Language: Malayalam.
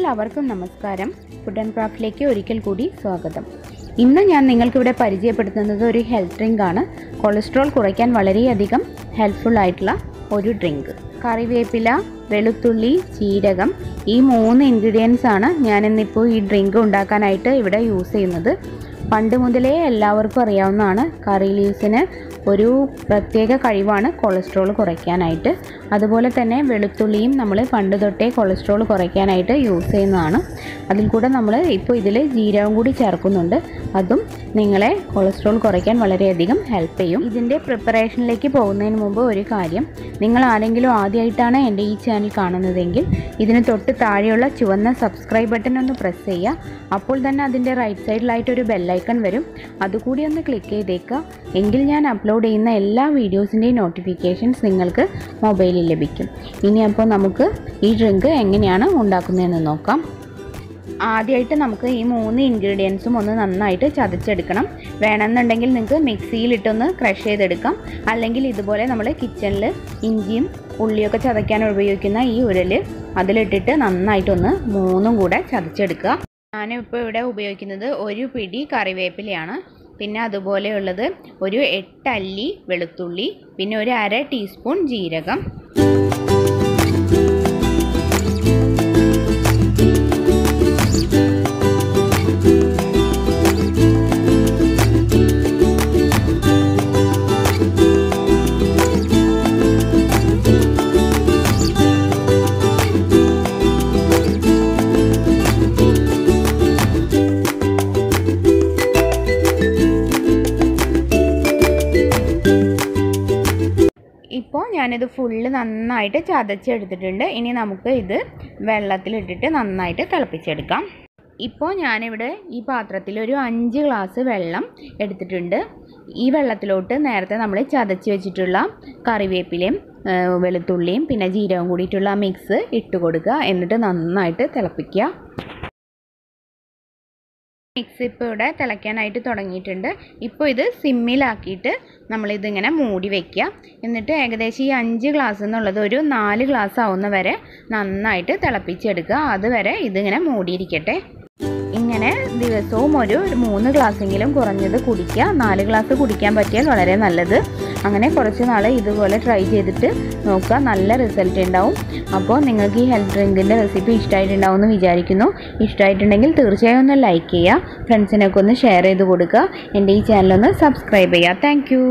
എല്ലാവർക്കും നമസ്കാരം. ഫുഡ് ആൻഡ് ക്രാഫ്റ്റിലേക്ക് ഒരിക്കൽ കൂടി സ്വാഗതം. ഇന്ന് ഞാൻ നിങ്ങൾക്കിവിടെ പരിചയപ്പെടുത്തുന്നത് ഒരു ഹെൽത്ത് ഡ്രിങ്ക് ആണ്. കൊളസ്ട്രോൾ കുറയ്ക്കാൻ വളരെയധികം ഹെൽപ്ഫുൾ ആയിട്ടുള്ള ഒരു ഡ്രിങ്ക് കറിവേപ്പില വെളുത്തുള്ളി ചീരകം ഈ മൂന്ന് ഇൻഗ്രീഡിയൻസ് ആണ് ഞാൻ ഇന്നിപ്പോൾ ഈ ഡ്രിങ്ക് ഉണ്ടാക്കാനായിട്ട് ഇവിടെ യൂസ് ചെയ്യുന്നത്. പണ്ട് മുതലേ എല്ലാവർക്കും അറിയാവുന്നതാണ് കറി ലീവ്സിന് ഒരു പ്രത്യേക കഴിവാണ് കൊളസ്ട്രോൾ കുറയ്ക്കാനായിട്ട്. അതുപോലെ തന്നെ വെളുത്തുള്ളിയും നമ്മൾ പണ്ട് തൊട്ടേ കൊളസ്ട്രോൾ കുറയ്ക്കാനായിട്ട് യൂസ് ചെയ്യുന്നതാണ്. അതിൽ കൂടെ നമ്മൾ ഇപ്പോൾ ഇതിൽ ജീരകം കൂടി ചേർക്കുന്നുണ്ട്. അതും നിങ്ങളെ കൊളസ്ട്രോൾ കുറയ്ക്കാൻ വളരെയധികം ഹെൽപ്പ് ചെയ്യും. ഇതിന്റെ പ്രിപ്പറേഷനിലേക്ക് പോകുന്നതിന് മുമ്പ് ഒരു കാര്യം. നിങ്ങൾ ആരെങ്കിലും ആദ്യമായിട്ടാണ് എന്റെ ഈ ചാനൽ കാണുന്നതെങ്കിൽ ഇതിന് തൊട്ട് താഴെയുള്ള ചുവന്ന സബ്സ്ക്രൈബ് ബട്ടൺ ഒന്ന് പ്രസ് ചെയ്യുക. അപ്പോൾ തന്നെ അതിന്റെ റൈറ്റ് സൈഡിലായിട്ടൊരു ബെല്ലൈക്കൺ വരും. അതുകൂടി ഒന്ന് ക്ലിക്ക് ചെയ്തേക്കുക. എങ്കിൽ ഞാൻ അപ്ലോഡ് ചെയ്യുന്ന എല്ലാ വീഡിയോസിന്റെയും നോട്ടിഫിക്കേഷൻസ് നിങ്ങൾക്ക് മൊബൈലിൽ ലഭിക്കും. ഇനി അപ്പോൾ നമുക്ക് ഈ ഡ്രിങ്ക് എങ്ങനെയാണ് ഉണ്ടാക്കുന്നതെന്ന് നോക്കാം. ആദ്യമായിട്ട് നമുക്ക് ഈ മൂന്ന് ഇൻഗ്രീഡിയൻസും ഒന്ന് നന്നായിട്ട് ചതച്ചെടുക്കണം. വേണമെന്നുണ്ടെങ്കിൽ നിങ്ങൾക്ക് മിക്സിയിലിട്ടൊന്ന് ക്രഷ് ചെയ്തെടുക്കാം. അല്ലെങ്കിൽ ഇതുപോലെ നമ്മൾ കിച്ചണിൽ ഇഞ്ചിയും ഉള്ളിയൊക്കെ ചതയ്ക്കാൻ ഉപയോഗിക്കുന്ന ഈ ഉരൽ അതിലിട്ടിട്ട് നന്നായിട്ടൊന്ന് മൂന്നും കൂടെ ചതച്ചെടുക്കുക. ഞാനിപ്പോൾ ഇവിടെ ഉപയോഗിക്കുന്നത് ഒരു പിടി കറിവേപ്പിലയാണ്. പിന്നെ അതുപോലെയുള്ളത് ഒരു എട്ടല്ലി വെളുത്തുള്ളി പിന്നെ ഒരു അര ടീസ്പൂൺ ജീരകം. ഞാനിത് ഫുള്ള് നന്നായിട്ട് ചതച്ചെടുത്തിട്ടുണ്ട്. ഇനി നമുക്ക് ഇത് വെള്ളത്തിലിട്ടിട്ട് നന്നായിട്ട് തിളപ്പിച്ചെടുക്കാം. ഇപ്പോൾ ഞാനിവിടെ ഈ പാത്രത്തിൽ ഒരു അഞ്ച് ഗ്ലാസ് വെള്ളം എടുത്തിട്ടുണ്ട്. ഈ വെള്ളത്തിലോട്ട് നേരത്തെ നമ്മൾ ചതച്ച് വെച്ചിട്ടുള്ള കറിവേപ്പിലയും വെളുത്തുള്ളിയും പിന്നെ ജീരകം കൂടിയിട്ടുള്ള മിക്സ് ഇട്ട് കൊടുക്കുക. എന്നിട്ട് നന്നായിട്ട് തിളപ്പിക്കുക. മിക്സ് ഇപ്പോൾ ഇവിടെ തിളയ്ക്കാനായിട്ട് തുടങ്ങിയിട്ടുണ്ട്. ഇപ്പോൾ ഇത് സിമ്മിലാക്കിയിട്ട് നമ്മളിതിങ്ങനെ മൂടി വയ്ക്കുക. എന്നിട്ട് ഏകദേശം ഈ അഞ്ച് ഗ്ലാസ് എന്നുള്ളത് ഒരു നാല് ഗ്ലാസ് ആവുന്ന വരെ നന്നായിട്ട് തിളപ്പിച്ചെടുക്കുക. അതുവരെ ഇതിങ്ങനെ മൂടിയിരിക്കട്ടെ. ഇങ്ങനെ ദിവസവും ഒരു മൂന്ന് ഗ്ലാസ്സെങ്കിലും കുറഞ്ഞത് കുടിക്കുക. നാല് ഗ്ലാസ് കുടിക്കാൻ പറ്റിയാൽ വളരെ നല്ലത്. അങ്ങനെ കുറച്ച് നാൾ ഇതുപോലെ ട്രൈ ചെയ്തിട്ട് നോക്കുക. നല്ല റിസൾട്ട് ഉണ്ടാവും. അപ്പോൾ നിങ്ങൾക്ക് ഈ ഹെൽത്ത് ഡ്രിങ്കിന്റെ റെസിപ്പി ഇഷ്ടമായിട്ടുണ്ടാവും എന്ന് വിചാരിക്കുന്നു. ഇഷ്ടമായിട്ടുണ്ടെങ്കിൽ തീർച്ചയായും ഒന്ന് ലൈക്ക് ചെയ്യുക. ഫ്രണ്ട്സിനൊക്കെ ഒന്ന് ഷെയർ ചെയ്ത് കൊടുക്കുക. എന്റെ ഈ ചാനലൊന്ന് സബ്സ്ക്രൈബ് ചെയ്യുക. താങ്ക്